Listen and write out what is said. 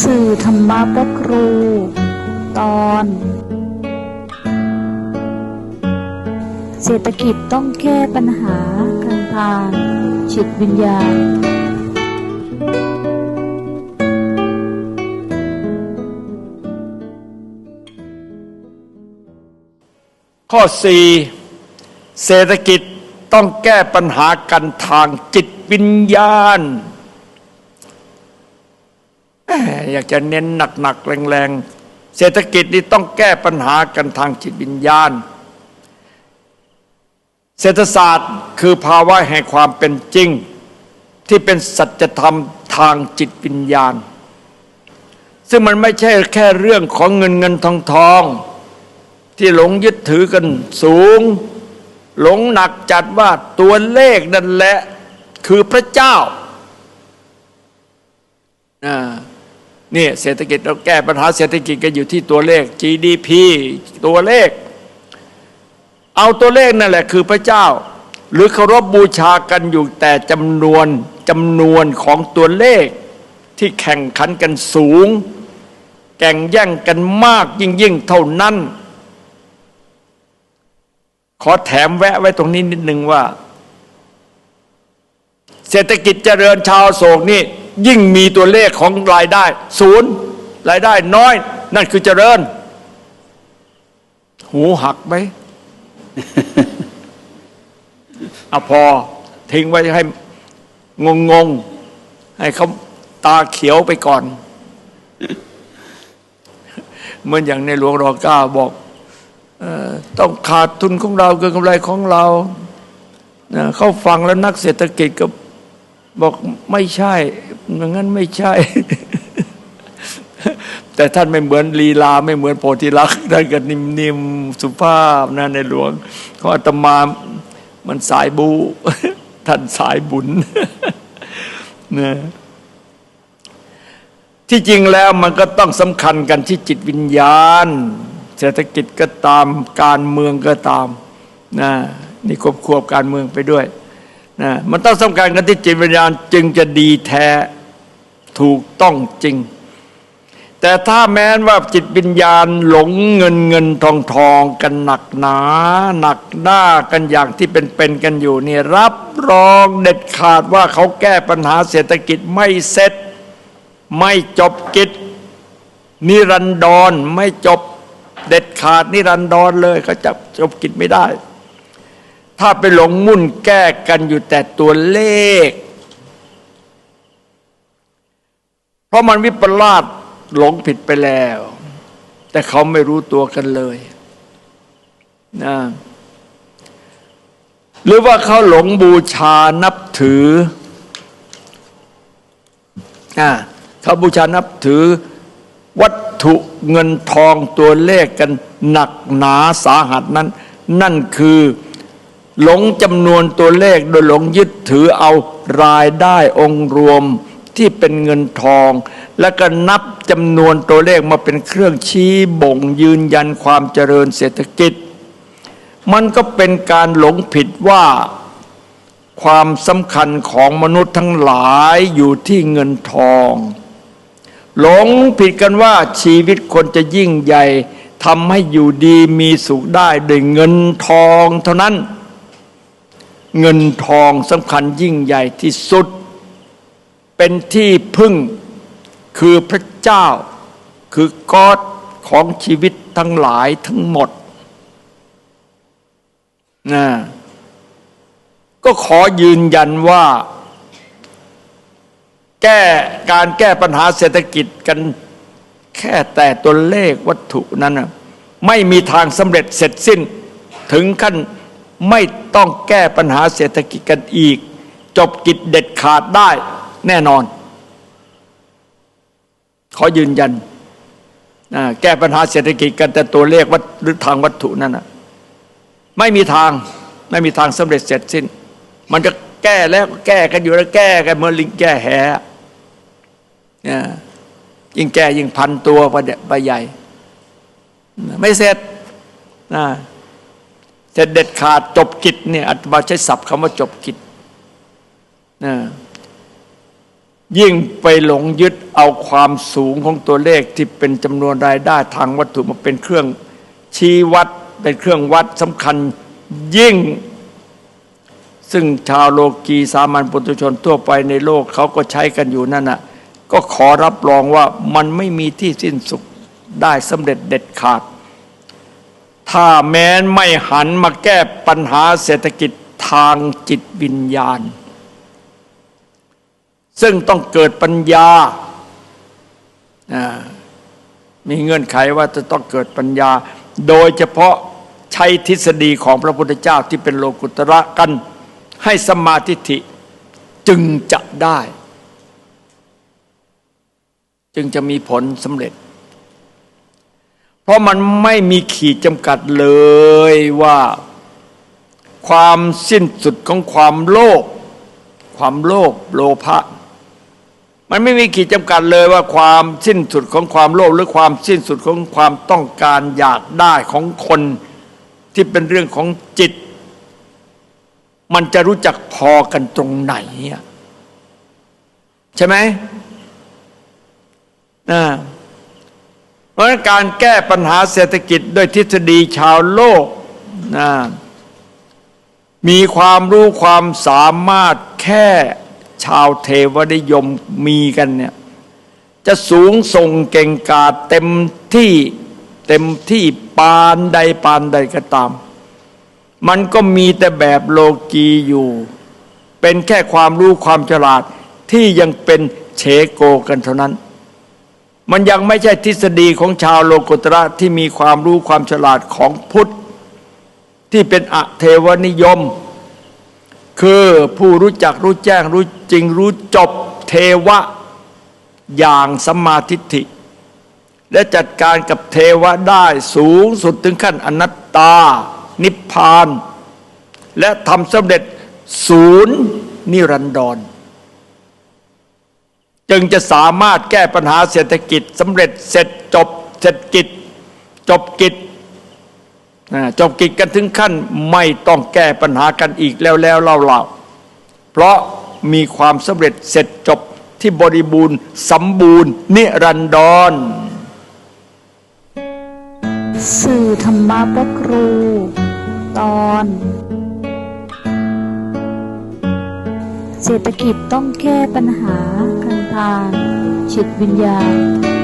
สื่อธรรมะพระครู ตอน เศรษฐกิจต้องแก้ปัญหาการทางจิตวิญญาณ ข้อ 4 เศรษฐกิจต้องแก้ปัญหากันทางจิตวิญญาณ อยากจะเน้นหนักๆแรงๆ เศรษฐกิจนี่ต้องแก้ปัญหากันทางจิตวิญญาณ เศรษฐศาสตร์คือภาวะแห่งความเป็นจริง ที่เป็นสัจธรรมทางจิตวิญญาณ ซึ่งมันไม่ใช่แค่เรื่องของเงินเงินทองทองที่หลงยึดถือกันสูง หลงหนักจัดว่าตัวเลขนั่นแหละคือพระเจ้าอ่า นี่เศรษฐกิจเราแก้ปัญหาเศรษฐกิจกันอยู่ที่ตัวเลข GDP ตัวเลข เอาตัวเลขนั่นแหละคือพระเจ้า หรือเคารพบบูชากันอยู่แต่จำนวนจำนวนของตัวเลขที่แข่งขันกันสูง แข่งแย่งกันมากยิ่งยิ่งๆเท่านั้น ขอแถมแวะไว้ตรงนี้นิดนึงว่า เศรษฐกิจเจริญชาวโศกนี่ ยิ่งมีตัวเลขของรายได้ศูนย์รายได้น้อย นั่นคือเจริญ หูหักไหมอะพอทิ้งไว้ให้งงงให้เขาตาเขียวไปก่อน เหมือนอย่างในหลวงรอเก้าบอกต้องขาดทุนของเราเกินกำไรของเราเข้าฟังแล้วนักเศรษฐกิจก็บอกไม่ใช่ อย่างนั้นไม่ใช่ แต่ท่านไม่เหมือนลีลาไม่เหมือนโพธิลักษณ์ท่านก็นิ่มๆสุภาพนะในหลวงของอาตมามันสายบู ท่านสายบุญนะที่จริงแล้วมันก็ต้องสำคัญกันที่จิตวิญญาณ เศรษฐกิจก็ตามการเมืองก็ตามนะนี่ควบควบการเมืองไปด้วยนะมันต้องสำคัญกันที่จิตวิญญาณจึงจะดีแท้ ถูกต้องจริง แต่ถ้าแม้นว่าจิตวิญญาณหลงเงินเงินทองทองกันหนักหนา หนักหน้ากันอย่างที่เป็นเป็นกันอยู่เนี่ยรับรองเด็ดขาดว่าเขาแก้ปัญหาเศรษฐกิจไม่เสร็จ ไม่จบกิจ นิรันดรไม่จบเด็ดขาดนิรันดรเลยเขาจับจบกิจไม่ได้ ถ้าไปหลงมุ่นแก้กันอยู่แต่ตัวเลข เพราะมันวิปลาสหลงผิดไปแล้ว แต่เขาไม่รู้ตัวกันเลยนะหรือว่าเขาหลงบูชานับถืออ่าเขาบูชานับถือ วัตถุเงินทองตัวเลขกันหนักหนาสาหัสนั้น นั่นคือหลงจำนวนตัวเลขโดยหลงยึดถือเอารายได้องค์รวม ที่เป็นเงินทอง แล้วก็นับจำนวนตัวเลขมาเป็นเครื่องชี้บ่งยืนยันความเจริญเศรษฐกิจ มันก็เป็นการหลงผิดว่าความสำคัญของมนุษย์ทั้งหลายอยู่ที่เงินทอง หลงผิดกันว่าชีวิตคนจะยิ่งใหญ่ทำให้อยู่ดีมีสุขได้ด้วยเงินทองเท่านั้น เงินทองสำคัญยิ่งใหญ่ที่สุด เป็นที่พึ่งคือพระเจ้า คือกอดของชีวิตทั้งหลายทั้งหมดนะก็ขอยืนยันว่า แก้การแก้ปัญหาเศรษฐกิจกันแค่แต่ตัวเลขวัตถุนั้นนะไม่มีทางสำเร็จเสร็จสิ้น ถึงขั้นไม่ต้องแก้ปัญหาเศรษฐกิจกันอีก จบกิจเด็ดขาดได้ แน่นอน ขอยืนยัน แก้ปัญหาเศรษฐกิจกันแต่ตัวเลขวัตหรือทางวัตถุนั้นนะไม่มีทางไม่มีทางสำเร็จเสร็จสิ้น มันจะแก้แล้วแก้กันอยู่แล้วแก้กันเมื่อลิงแก้แหเนี่ยยิ่งแก้ยิ่งพันตัวไปเดไปใหญ่ ไม่เสร็จนะเสร็จเด็ดขาดจบกิจเนี่ยอัตมาใช้ศัพท์คำว่าจบกิจนะ ยิ่งไปหลงยึดเอาความสูงของตัวเลขที่เป็นจำนวนรายได้ทางวัตถุมาเป็นเครื่องชี้วัดเป็นเครื่องวัดสำคัญยิ่ง ซึ่งชาวโลกีสามัญปุถุชนทั่วไปในโลกเขาก็ใช้กันอยู่นั่นน่ะก็ขอรับรองว่ามันไม่มีที่สิ้นสุดได้สำเร็จเด็ดขาด ถ้าแม้นไม่หันมาแก้ปัญหาเศรษฐกิจทางจิตวิญญาณ ซึ่งต้องเกิดปัญญา มีเงื่อนไขว่าจะต้องเกิดปัญญา โดยเฉพาะใช้ทฤษฎีของพระพุทธเจ้าที่เป็นโลกุตระกัน ให้สมาธิิจึงจะได้ จึงจะมีผลสำเร็จ เพราะมันไม่มีขีดจำกัดเลยว่าความสิ้นสุดของความโลภความโลภโลภะ มันไม่มีขีดจำกัดเลยว่าความสิ้นสุดของความโลภหรือความสิ้นสุดของความต้องการอยากได้ของคนที่เป็นเรื่องของจิต มันจะรู้จักพอกันตรงไหนใช่ไหมนะเพราะงั้นการแก้ปัญหาเศรษฐกิจด้วยทฤษฎีชาวโลกนะมีความรู้ความสามารถแค่ ชาวเทวนิยมมีกันเนี่ยจะสูงส่งเก่งกาจเต็มที่เต็มที่ปานใดปานใดก็ตาม มันก็มีแต่แบบโลกีอยู่ เป็นแค่ความรู้ความฉลาดที่ยังเป็นเฉโกกันเท่านั้น มันยังไม่ใช่ทฤษฎีของชาวโลกุตระที่มีความรู้ความฉลาดของพุทธ ที่เป็นอเทวนิยม คือผู้รู้จักรู้แจ้งรู้จริงรู้จบเทวะอย่างสมมาทิฏฐิและจัดการกับเทวะได้สูงสุดถึงขั้นอนัตตา นิพพาน และทำสำเร็จศูนย์นิรันดร จึงจะสามารถแก้ปัญหาเศรษฐกิจสำเร็จเสร็จจบเสร็จกิจ จบกิจ จบกิจกันถึงขั้นไม่ต้องแก้ปัญหากันอีกแล้วแล้วเล่าเล่าเพราะมีความสำเร็จเสร็จจบที่บริบูรณ์สมบูรณ์ นิรันดร สื่อธรรมะพระครู ตอน เศรษฐกิจต้องแก้ปัญหาการทางจิตวิญญาณ